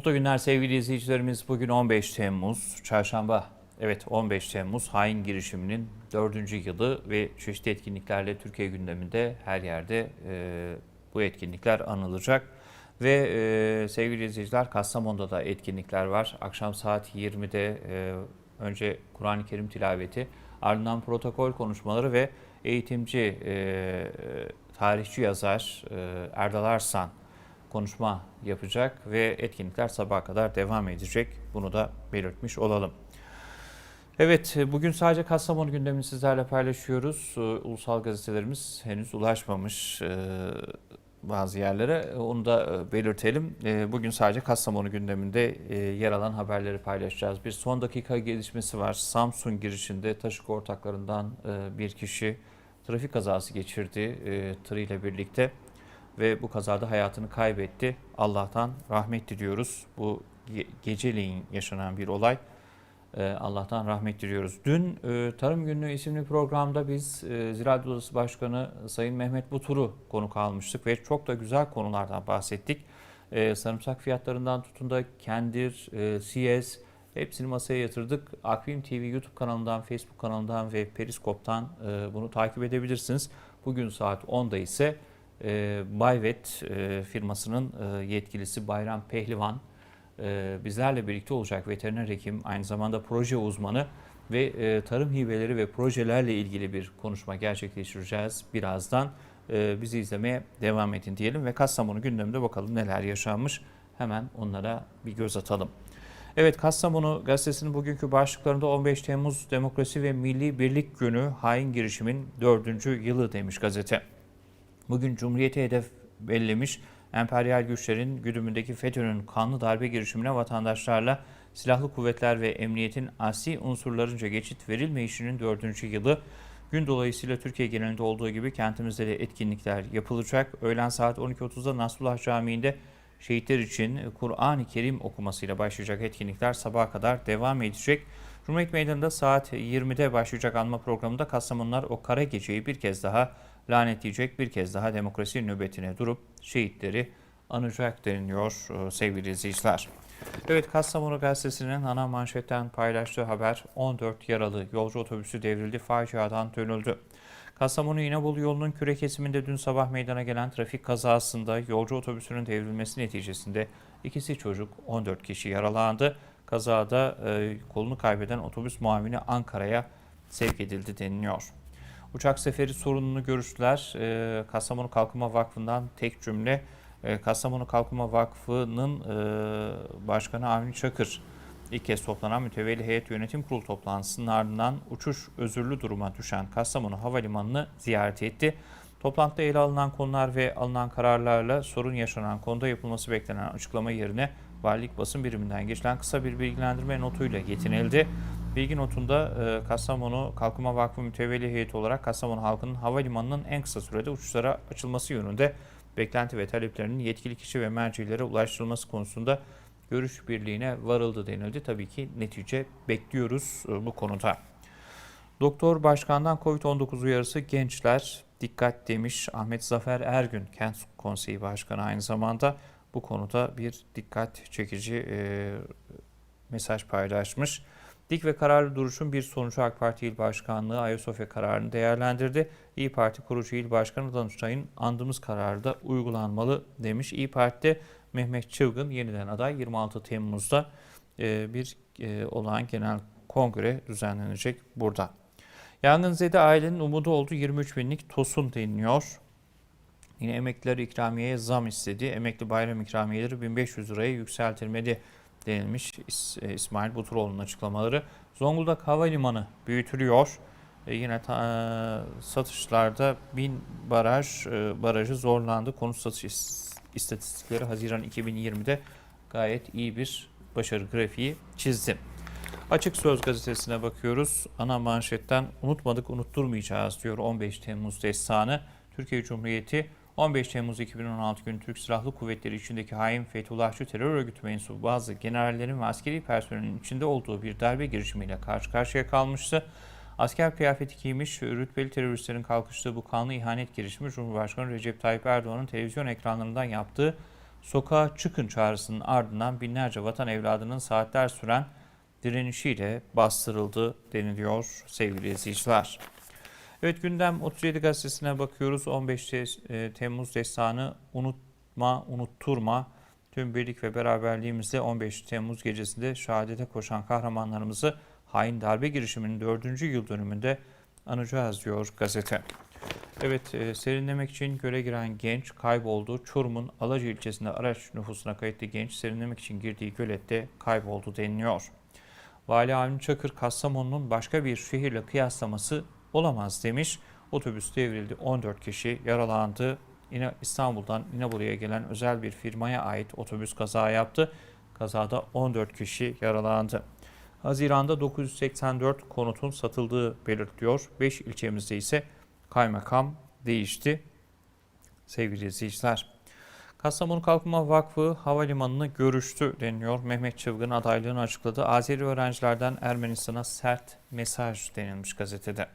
Mutlu günler sevgili izleyicilerimiz. Bugün 15 Temmuz, Çarşamba. Evet 15 Temmuz hain girişiminin dördüncü yılı ve çeşitli etkinliklerle Türkiye gündeminde her yerde e, bu etkinlikler anılacak. Ve e, sevgili izleyiciler Kastamonu'da da etkinlikler var. Akşam saat 20'de e, önce Kur'an-ı Kerim tilaveti, ardından protokol konuşmaları ve eğitimci, e, tarihçi yazar e, Erdal Arslan konuşma yapacak ve etkinlikler sabaha kadar devam edecek. Bunu da belirtmiş olalım. Evet, bugün sadece Kastamonu gündemini sizlerle paylaşıyoruz. Ee, Ulusal gazetelerimiz henüz ulaşmamış e, bazı yerlere. Onu da e, belirtelim. E, bugün sadece Kastamonu gündeminde yer alan haberleri paylaşacağız. Bir son dakika gelişmesi var. Samsun girişinde taşık ortaklarından bir kişi trafik kazası geçirdi tırıyla birlikte ve bu kazada hayatını kaybetti. Allah'tan rahmet diliyoruz. Bu geceleyin yaşanan bir olay. Ee, Allah'tan rahmet diliyoruz. Dün e, Tarım Günlüğü isimli programda biz e, Ziraat Odası Başkanı Sayın Mehmet Butur'u konuk almıştık ve çok da güzel konulardan bahsettik. E, sarımsak fiyatlarından tutun da kendir, CS hepsini masaya yatırdık. Akvim TV YouTube kanalından, Facebook kanalından ve Periskop'tan bunu takip edebilirsiniz. Bugün saat 10'da ise Bayvet firmasının yetkilisi Bayram Pehlivan e, bizlerle birlikte olacak veteriner hekim, aynı zamanda proje uzmanı ve e, tarım hibeleri ve projelerle ilgili bir konuşma gerçekleştireceğiz birazdan. E, bizi izlemeye devam edin diyelim ve Kastamonu gündeminde bakalım neler yaşanmış. Hemen onlara bir göz atalım. Evet Kastamonu gazetesinin bugünkü başlıklarında 15 Temmuz Demokrasi ve Milli Birlik Günü hain girişimin 4. yılı demiş gazete. Bugün Cumhuriyeti hedef bellemiş emperyal güçlerin güdümündeki FETÖ'nün kanlı darbe girişimine vatandaşlarla silahlı kuvvetler ve emniyetin asi unsurlarınca geçit verilmeyişinin dördüncü yılı Gün dolayısıyla Türkiye genelinde olduğu gibi kentimizde de etkinlikler yapılacak. Öğlen saat 12.30'da Nasrullah Camii'nde şehitler için Kur'an-ı Kerim okumasıyla başlayacak etkinlikler sabaha kadar devam edecek. Cumhuriyet Meydanı'nda saat 20'de başlayacak anma programında Kastamonular o kara geceyi bir kez daha lanetleyecek bir kez daha demokrasi nöbetine durup şehitleri anacak deniliyor e, sevgili izleyiciler. Evet Kastamonu Gazetesi'nin ana manşetten paylaştığı haber 14 yaralı yolcu otobüsü devrildi faciadan dönüldü. Kastamonu İnebolu yolunun küre kesiminde dün sabah meydana gelen trafik kazasında yolcu otobüsünün devrilmesi neticesinde ikisi çocuk 14 kişi yaralandı. Kazada e, kolunu kaybeden otobüs muavini Ankara'ya sevk edildi deniliyor. Uçak seferi sorununu görüştüler. E, Kastamonu Kalkınma Vakfı'ndan tek cümle. E, Kastamonu Kalkınma Vakfı'nın e, Başkanı Avni Çakır ilk kez toplanan mütevelli heyet yönetim kurulu toplantısının ardından uçuş özürlü duruma düşen Kastamonu Havalimanı'nı ziyaret etti. Toplantıda ele alınan konular ve alınan kararlarla sorun yaşanan konuda yapılması beklenen açıklama yerine valilik basın biriminden geçilen kısa bir bilgilendirme notuyla yetinildi. Bilgi notunda e, Kastamonu Kalkınma Vakfı mütevelli heyeti olarak Kastamonu halkının havalimanının en kısa sürede uçuşlara açılması yönünde beklenti ve taleplerinin yetkili kişi ve mercilere ulaştırılması konusunda görüş birliğine varıldı denildi. Tabii ki netice bekliyoruz e, bu konuda. Doktor Başkan'dan COVID-19 uyarısı gençler dikkat demiş Ahmet Zafer Ergün, Kent Konseyi Başkanı aynı zamanda bu konuda bir dikkat çekici e, mesaj paylaşmış. Dik ve kararlı duruşun bir sonucu AK Parti İl Başkanlığı Ayasofya kararını değerlendirdi. İyi Parti kurucu İl Başkanı Danıştay'ın andığımız kararı da uygulanmalı demiş. İyi Parti'de Mehmet Çılgın yeniden aday 26 Temmuz'da e, bir e, olağan genel kongre düzenlenecek burada. Yangınzede ailenin umudu olduğu 23 binlik tosun deniliyor. Yine emekliler ikramiyeye zam istedi. Emekli bayram ikramiyeleri 1500 liraya yükseltilmedi denilmiş e, İsmail Buturoğlu'nun açıklamaları. Zonguldak Havalimanı büyütülüyor. E yine ta, e, satışlarda 1000 baraj e, barajı zorlandı. Konut satış istatistikleri Haziran 2020'de gayet iyi bir başarı grafiği çizdi. Açık Söz gazetesine bakıyoruz. Ana manşetten unutmadık unutturmayacağız diyor 15 Temmuz destanı. Türkiye Cumhuriyeti 15 Temmuz 2016 günü Türk Silahlı Kuvvetleri içindeki hain Fethullahçı terör örgütü mensubu bazı generallerin ve askeri personelin içinde olduğu bir darbe girişimiyle karşı karşıya kalmıştı. Asker kıyafeti giymiş rütbeli teröristlerin kalkıştığı bu kanlı ihanet girişimi Cumhurbaşkanı Recep Tayyip Erdoğan'ın televizyon ekranlarından yaptığı sokağa çıkın çağrısının ardından binlerce vatan evladının saatler süren direnişiyle bastırıldı deniliyor sevgili izleyiciler. Evet gündem 37 gazetesine bakıyoruz. 15 Te- e, Temmuz destanı unutma, unutturma. Tüm birlik ve beraberliğimizle 15 Temmuz gecesinde şehadete koşan kahramanlarımızı hain darbe girişiminin 4. yıl dönümünde anacağız diyor gazete. Evet, e, serinlemek için göle giren genç kayboldu. Çorum'un Alacı ilçesinde araç nüfusuna kayıtlı genç serinlemek için girdiği gölette kayboldu deniliyor. Vali Avni Çakır, Kastamonu'nun başka bir şehirle kıyaslaması olamaz demiş. Otobüs devrildi, 14 kişi yaralandı. Yine İstanbul'dan İnebolu'ya gelen özel bir firmaya ait otobüs kaza yaptı. Kazada 14 kişi yaralandı. Haziran'da 984 konutun satıldığı belirtiliyor. 5 ilçemizde ise kaymakam değişti. Sevgili izleyiciler. Kastamonu Kalkınma Vakfı Havalimanı'nı görüştü deniliyor. Mehmet Çılgın adaylığını açıkladı. Azeri öğrencilerden Ermenistan'a sert mesaj denilmiş gazetede.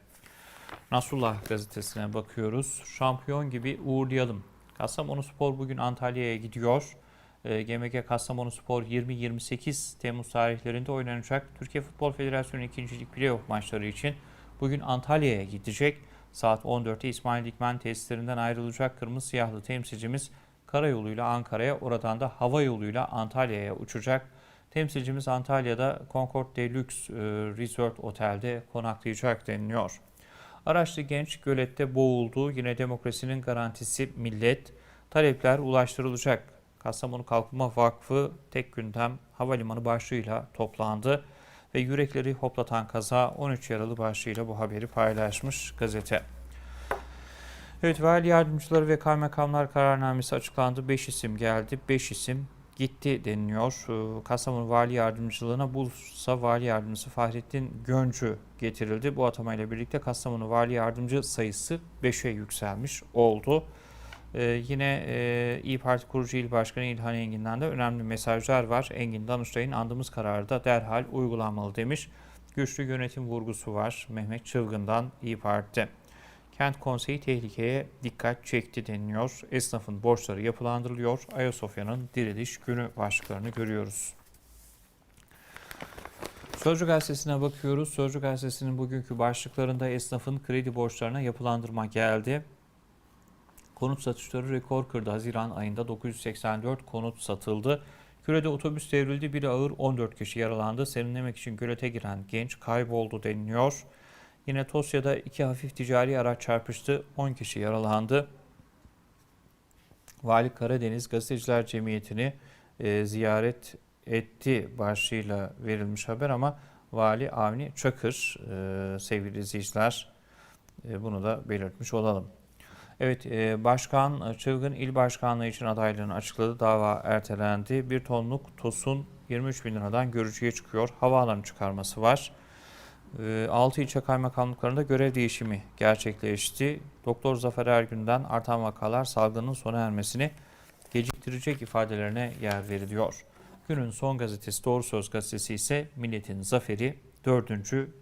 Nasrullah gazetesine bakıyoruz. Şampiyon gibi uğurlayalım. Kastamonu Spor bugün Antalya'ya gidiyor. GMG Kastamonu Spor 20-28 Temmuz tarihlerinde oynanacak Türkiye Futbol Federasyonu 2. Lig Playoff maçları için bugün Antalya'ya gidecek. Saat 14'te İsmail Dikmen tesislerinden ayrılacak kırmızı siyahlı temsilcimiz karayoluyla Ankara'ya oradan da hava yoluyla Antalya'ya uçacak. Temsilcimiz Antalya'da Concord Deluxe e, Resort Otel'de konaklayacak deniliyor. Araçlı genç gölette boğuldu. Yine demokrasinin garantisi millet. Talepler ulaştırılacak. Kastamonu Kalkınma Vakfı tek gündem havalimanı başlığıyla toplandı ve yürekleri hoplatan kaza 13 yaralı başlığıyla bu haberi paylaşmış gazete. Evet vali yardımcıları ve kaymakamlar kararnamesi açıklandı. 5 isim geldi, 5 isim gitti deniliyor. Kastamonu Vali Yardımcılığına Bursa Vali Yardımcısı Fahrettin Göncü getirildi. Bu atamayla birlikte Kastamonu Vali Yardımcı sayısı 5'e yükselmiş oldu. Ee, yine e, İyi Parti kurucu il başkanı İlhan Engin'den de önemli mesajlar var. Engin Danıştay'ın andığımız kararı da derhal uygulanmalı demiş. Güçlü yönetim vurgusu var Mehmet Çılgın'dan İyi Parti. Kent konseyi tehlikeye dikkat çekti deniliyor. Esnafın borçları yapılandırılıyor. Ayasofya'nın diriliş günü başlıklarını görüyoruz. Sözcü gazetesine bakıyoruz. Sözcü gazetesinin bugünkü başlıklarında esnafın kredi borçlarına yapılandırma geldi. Konut satışları rekor kırdı. Haziran ayında 984 konut satıldı. Kürede otobüs devrildi. Biri ağır 14 kişi yaralandı. Serinlemek için gölete giren genç kayboldu deniliyor. Yine Tosya'da iki hafif ticari araç çarpıştı. 10 kişi yaralandı. Vali Karadeniz Gazeteciler Cemiyeti'ni e, ziyaret etti başlığıyla verilmiş haber ama Vali Avni Çakır e, sevgili izleyiciler e, bunu da belirtmiş olalım. Evet, e, Başkan Çılgın il başkanlığı için adaylığını açıkladı. Dava ertelendi. Bir tonluk tosun 23 bin liradan görücüye çıkıyor. Havaalanı çıkarması var. 6 ilçe kaymakamlıklarında görev değişimi gerçekleşti. Doktor Zafer Ergün'den artan vakalar salgının sona ermesini geciktirecek ifadelerine yer veriliyor. Günün son gazetesi Doğru Söz gazetesi ise milletin zaferi 4.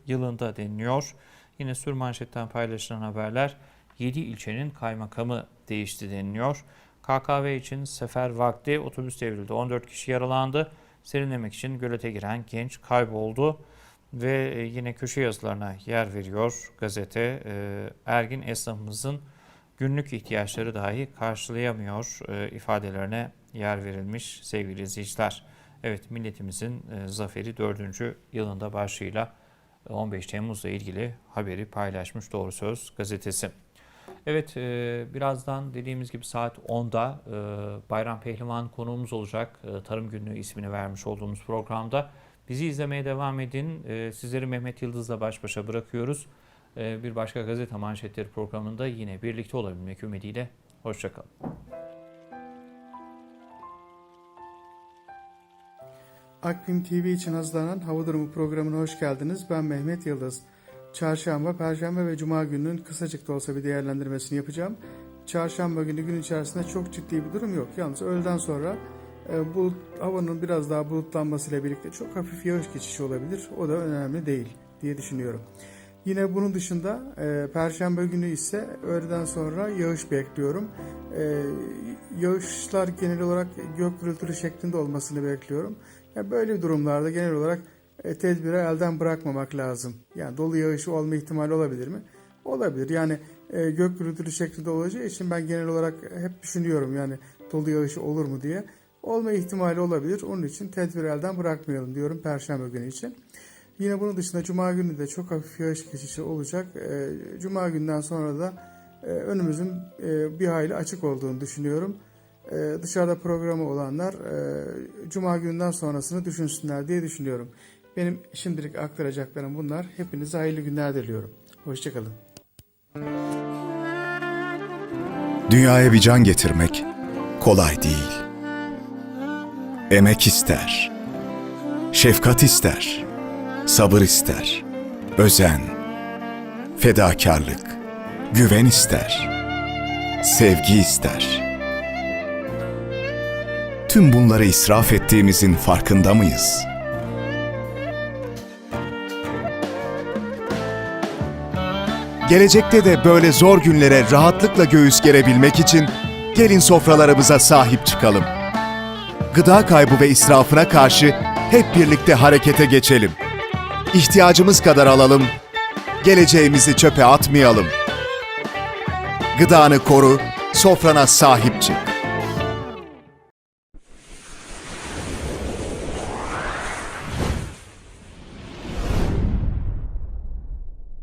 yılında deniliyor. Yine sür manşetten paylaşılan haberler 7 ilçenin kaymakamı değişti deniliyor. KKV için sefer vakti otobüs devrildi. 14 kişi yaralandı. Serinlemek için gölete giren genç kayboldu ve yine köşe yazılarına yer veriyor gazete. E, Ergin esnafımızın günlük ihtiyaçları dahi karşılayamıyor e, ifadelerine yer verilmiş sevgili izleyiciler. Evet milletimizin e, zaferi 4. yılında başlığıyla 15 Temmuz'la ilgili haberi paylaşmış Doğru Söz gazetesi. Evet birazdan dediğimiz gibi saat 10'da Bayram Pehlivan konuğumuz olacak. Tarım Günlüğü ismini vermiş olduğumuz programda. Bizi izlemeye devam edin. Ee, sizleri Mehmet Yıldız'la baş başa bırakıyoruz. Ee, bir başka gazete manşetleri programında yine birlikte olabilmek ümidiyle. Hoşçakalın. Akbim TV için hazırlanan Hava Durumu programına hoş geldiniz. Ben Mehmet Yıldız. Çarşamba, Perşembe ve Cuma gününün kısacık da olsa bir değerlendirmesini yapacağım. Çarşamba günü gün içerisinde çok ciddi bir durum yok. Yalnız öğleden sonra bulut, havanın biraz daha bulutlanmasıyla birlikte çok hafif yağış geçişi olabilir. O da önemli değil diye düşünüyorum. Yine bunun dışında e, Perşembe günü ise öğleden sonra yağış bekliyorum. E, yağışlar genel olarak gök gürültülü şeklinde olmasını bekliyorum. Ya böyle durumlarda genel olarak e, tedbiri elden bırakmamak lazım. Yani dolu yağışı olma ihtimali olabilir mi? Olabilir. Yani e, gök gürültülü şeklinde olacağı için ben genel olarak hep düşünüyorum yani dolu yağışı olur mu diye. Olma ihtimali olabilir. Onun için tedbiri elden bırakmayalım diyorum Perşembe günü için. Yine bunun dışında Cuma günü de çok hafif yağış geçişi olacak. E, Cuma günden sonra da e, önümüzün e, bir hayli açık olduğunu düşünüyorum. E, dışarıda programı olanlar Cuma günden sonrasını düşünsünler diye düşünüyorum. Benim şimdilik aktaracaklarım bunlar. Hepinize hayırlı günler diliyorum. Hoşçakalın. Dünyaya bir can getirmek kolay değil. Emek ister. Şefkat ister. Sabır ister. Özen. Fedakarlık. Güven ister. Sevgi ister. Tüm bunları israf ettiğimizin farkında mıyız? Gelecekte de böyle zor günlere rahatlıkla göğüs gerebilmek için gelin sofralarımıza sahip çıkalım. Gıda kaybı ve israfına karşı hep birlikte harekete geçelim. İhtiyacımız kadar alalım, geleceğimizi çöpe atmayalım. Gıdanı koru, sofrana sahip çık.